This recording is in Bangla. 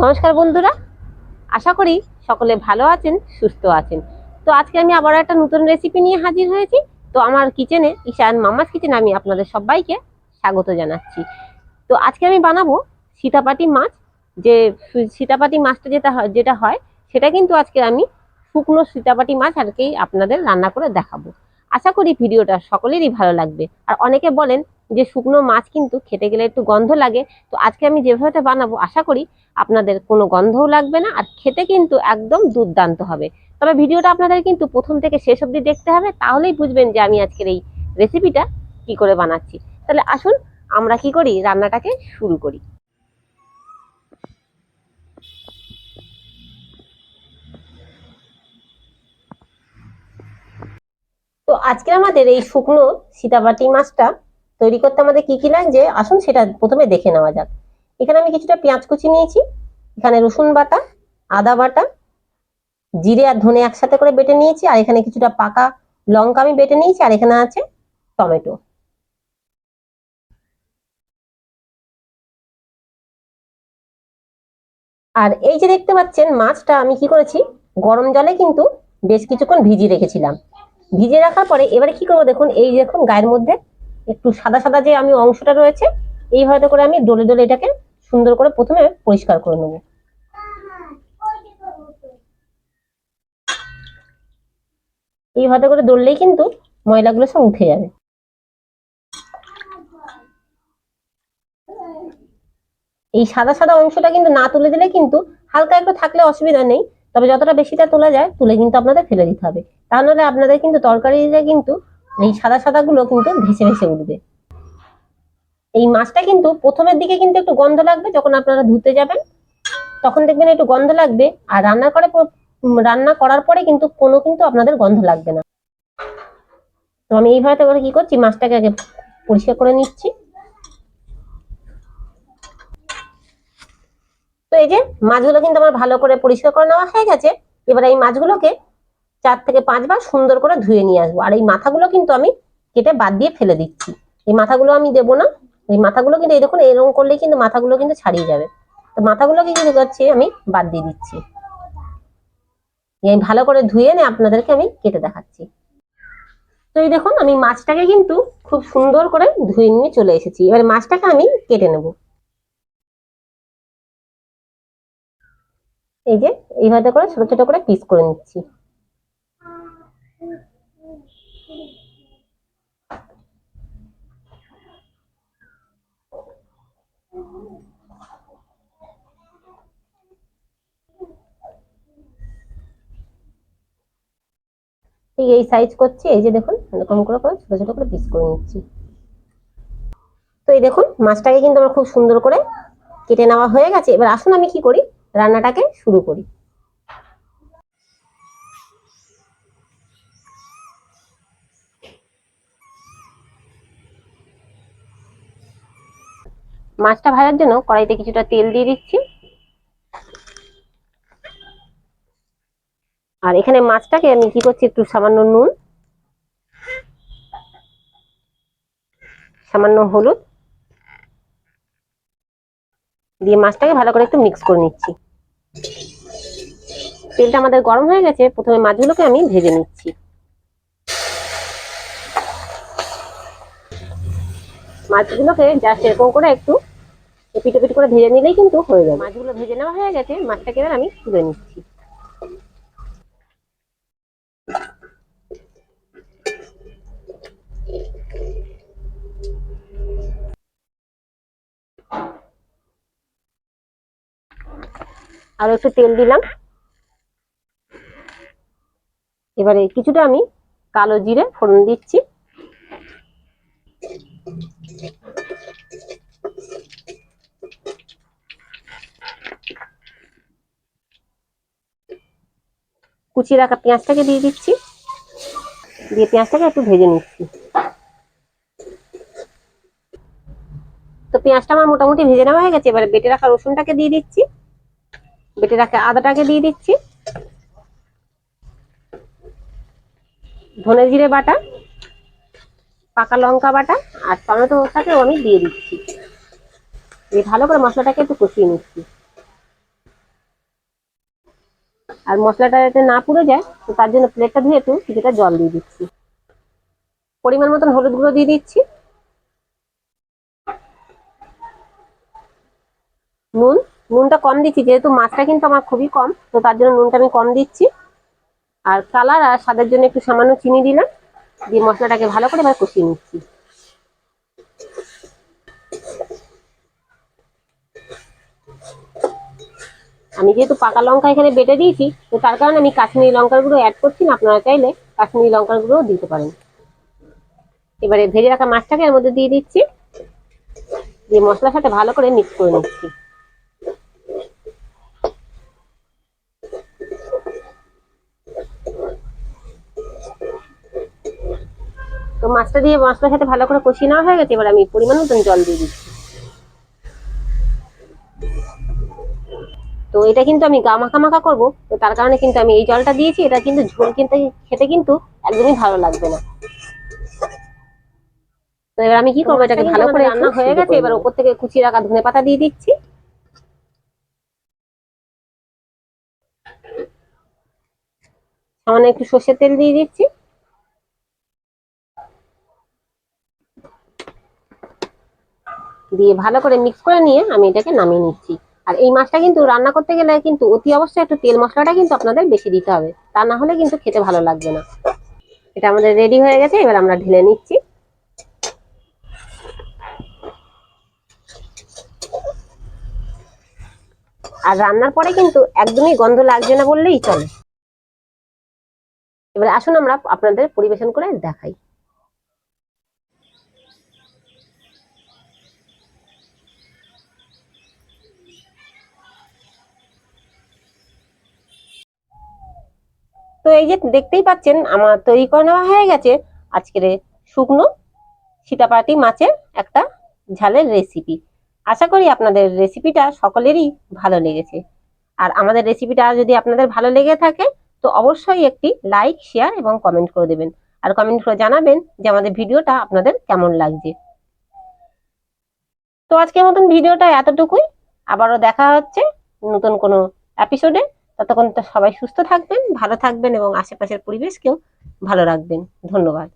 নমস্কার বন্ধুরা। আশা করি সকলে ভালো আছেন, সুস্থ আছেন। তো আজকে আমি আবার একটা নতুন রেসিপি নিয়ে হাজির হয়েছি। তো আমার কিচেনে ঈশান মামাস কিচেনে আমি আপনাদের সবাইকে স্বাগত জানাচ্ছি। তো আজকে আমি বানাবো সীতাপাটি মাছ। যে সীতাপাটি মাছটা যেটা হয় যেটা হয়, সেটা কিন্তু আজকে আমি শুকনো সীতাপাটি মাছ আর কি আপনাদের রান্না করে দেখাবো। আশা করি ভিডিওটা সকলেরই ভালো লাগবে। আর অনেকে বলেন যে শুকনো মাছ কিন্তু খেতে গেলে একটু গন্ধ লাগে। তো আজকে আমি যেভাবে বানাবো, আশা করি আপনাদের কোনো গন্ধও লাগবে না আর খেতে কিন্তু একদম দুর্দান্ত হবে। তবে ভিডিওটা আপনাদের কিন্তু প্রথম থেকে শেষ অবধি দেখতে হবে, তাহলেই বুঝবেন যে আমি আজকের এই রেসিপিটা কি করে বানাচ্ছি। তাহলে আসুন, আমরা কি করি? রান্নাটাকে শুরু করি। তো আজকে আমাদের এই শুকনো সীতাবাটি মাছটা তৈরি করতে আমাদের কি কি লাগছে? আসুন, সেটা প্রথমে দেখে নেওয়া যাক। এখানে আমি কিছুটা পেঁয়াজ কুচি নিয়েছি। এখানে রসুন বাটা, আদা বাটা, জিরে আর ধনে একসাথে করে বেটে নিয়েছি, আর এখানে কিছুটা পাকা লঙ্কা আমি বেটে নিয়েছি, আর এখানে আছে টমেটো। আর এই যে দেখতে পাচ্ছেন, মাছটা আমি কি করেছি, গরম জলে কিন্তু বেশ কিছুক্ষণ ভিজিয়ে রেখেছিলাম। ভিজিয়ে রাখার পরে এবারে কি করব দেখুন, এই দেখুন, গায়ের মধ্যে একটু সাদা সাদা যে আমি অংশটা রয়েছে এইভাবে করে আমি ডলে ডলে এটাকে সুন্দর করে প্রথমে পরিষ্কার করে নেব। এইভাবে করে দৌড়লেই কিন্তু ময়লাগুলো সব উঠে যাবে। এই সাদা সাদা অংশটা কিন্তু না তুলে দিলে কিন্তু হালকা একটু থাকলে অসুবিধা নেই, তবে যতটা বেশিটা তোলা যায় তুলে কিন্তু আপনাদের ফেলে দিতে হবে। তাহলে আপনাদের কিন্তু তরকারিতে কিন্তু এই সাদা সাদা গুলো কিন্তু ভেসে ভেসে উঠবে। এই মাছটা কিন্তু প্রথমের দিকে কিন্তু একটু গন্ধ লাগবে, যখন আপনারা ধুতে যাবেন, তখন দেখবেন একটু গন্ধ লাগবে, আর রান্না করে রান্না করার পরে কিন্তু কোনো কিন্তু আপনাদের গন্ধ লাগবে না। তো আমি এইভাবে করে কি করছি, মাছটাকে আগে পরিষ্কার করে নিচ্ছি। তো এই যে, মাছগুলো কিন্তু আমার ভালো করে পরিষ্কার করে নেওয়া হয়ে গেছে। এবার এই মাছগুলোকে চার থেকে পাঁচবার সুন্দর করে ধুয়ে নিয়ে আসব। আর এই মাথাগুলো কিন্তু আমি কেটে বাদ দিয়ে ফেলে দিচ্ছি। এই মাথাগুলো আমি দেবো না। এই মাথাগুলো কিন্তু, এই দেখুন, এরকম করলে কিন্তু মাথাগুলো কিন্তু ছাড়িয়ে যাবে। তো মাথাগুলোকে কিন্তু করছি আমি বাদ দিয়ে দিচ্ছি। আমি ভালো করে ধুয়ে নিয়ে আপনাদেরকে আমি কেটে দেখাচ্ছি। তো এই দেখুন, আমি মাছটাকে কিন্তু খুব সুন্দর করে ধুয়ে নিয়ে চলে এসেছি। এবার মাছটাকে আমি কেটে নেব। এই যে, এইভাবে করে ছোট ছোট করে পিস করে নিচ্ছি। ঠিক এই সাইজ করছি, এই যে দেখুন, এরকম করে করে ছোট ছোট করে পিস করে নিচ্ছি। তো এই দেখুন, মাছটাকে কিন্তু আমার খুব সুন্দর করে কেটে নেওয়া হয়ে গেছে। এবার আসুন আমি কি করি, রান্নাটাকে শুরু করি। মাছটা ভাজার জন্য কড়াইতে কিছুটা তেল দিয়ে দিচ্ছি। আর এখানে মাছটাকে আমি কি করছি, একটু সামান্য নুন, সামান্য হলুদ দিয়ে মাছটাকে ভালো করে একটু মিক্স করে নিচ্ছি। তেলটা আমাদের গরম হয়ে গেছে, প্রথমে মাছগুলোকে আমি ভেজে নিচ্ছি। মাছগুলোকে জাস্ট এরকম করে একটু এপিট এপিট করে ভেজে নিলেই কিন্তু হয়ে যাবে। মাছগুলো ভেজে নেওয়া হয়ে গেছে, মাছটাকে এবার আমি তুলে নিচ্ছি। আর একটু তেল দিলাম। এবারে কিছুটা আমি কালো জিরে ফোড়ন দিচ্ছি। কুচি রাখা পেঁয়াজটাকে দিয়ে দিচ্ছি। দিয়ে পেঁয়াজটাকে একটু ভেজে নিচ্ছি। তো পেঁয়াজটা আমার মোটামুটি ভেজে নেওয়া হয়ে গেছে। এবারে বেটে রাখা রসুনটাকে দিয়ে দিচ্ছি। বেটে রাখা আদাটাকে দিয়ে দিচ্ছি। ধনে জিরে বাটা, পাকা লঙ্কা বাটা আর টমেটো টমেটোটাকেও আমি দিয়ে দিচ্ছি। দিয়ে ভালো করে মশলাটাকে একটু কষিয়ে নিচ্ছি। আর মশলাটা যাতে না পুড়ে যায়, তো তার জন্য প্লেটটা ধুয়ে একটু কিছুটা জল দিয়ে দিচ্ছি। পরিমাণ মতন হলুদ গুঁড়ো দিয়ে দিচ্ছি। নুন নুনটা কম দিচ্ছি, যেহেতু মাছটা কিন্তু আমার খুবই কম, তো তার জন্য নুনটা আমি কম দিচ্ছি। আর কালার আর স্বাদের জন্য একটু সামান্য চিনি দিলাম, দিয়ে মশলাটাকে ভালো করে এবার কষিয়ে নিচ্ছি। আমি যেহেতু পাকা লঙ্কা এখানে বেটে দিয়েছি, তো তার কারণে আমি কাশ্মীরি লঙ্কার গুঁড়ো অ্যাড করছি না, আপনারা চাইলে কাশ্মীরি লঙ্কার গুঁড়োও দিতে পারেন। এবারে ভেজে রাখা মাছটাকে এর মধ্যে দিয়ে দিচ্ছি, দিয়ে মশলার সাথে ভালো করে মিক্স করে নিচ্ছি। মাছটা দিয়ে মশলার সাথে ভালো করে কষিয়ে নেওয়া হয়ে গেছে এবার আমি পরিমাণ মতন জল দিয়ে দিচ্ছি। তো এটা কিন্তু আমি গা মাখা মাখা করব তো তার কারণে কিন্তু আমি এই জলটা দিয়েছি এটা কিন্তু ঝোল কিন্তু খেতে কিন্তু একদমই ভালো লাগবে না। তো এবার আমি কি করব এটাকে ভালো করে রান্না হয়ে গেছে এবার উপর থেকে কুচি রাখা ধনে পাতা দিয়ে দিচ্ছি। সামান্য একটু সর্ষের তেল দিয়ে দিচ্ছি। দিয়ে ভালো করে মিক্স করে নিয়ে আমি এটাকে নামিয়ে নিচ্ছি। আর এই মাছটা কিন্তু রান্না করতে গেলে কিন্তু অতি অবশ্যই একটু তেল মশলাটা কিন্তু আপনাদের বেশি দিতে হবে। তা না হলে কিন্তু খেতে ভালো লাগবে না। এটা আমাদের রেডি হয়ে গেছে, এবার আমরা ঢেলে নিচ্ছি। আর রান্নার পরে কিন্তু একদমই গন্ধ লাগছে না বললেই চলে। এবার আসুন আমরা আপনাদের পরিবেশন করে দেখাই। এই যে দেখতেই পাচ্ছেন, আমার তৈরি করে নেওয়া হয়ে গেছে। আজকের শুকনো সীতাপাটি মাছের একটা ঝালের রেসিপি আশা করি আপনাদের রেসিপিটা সকলেরই ভালো লেগেছে। আর আমাদের রেসিপিটা যদি আপনাদের ভালো লেগে থাকে, তো অবশ্যই একটি লাইক শেয়ার এবং কমেন্ট করে দেবেন। আর কমেন্ট করে জানাবেন যে আমাদের ভিডিওটা আপনাদের কেমন লাগছে। তো আজকের মতন ভিডিওটা এতটুকুই। আবারও দেখা হচ্ছে নতুন কোনো এপিসোডে ততক্ষণ তো সবাই সুস্থ থাকবেন ভালো থাকবেন এবং আশেপাশের পরিবেশকেও ভালো রাখবেন। ধন্যবাদ।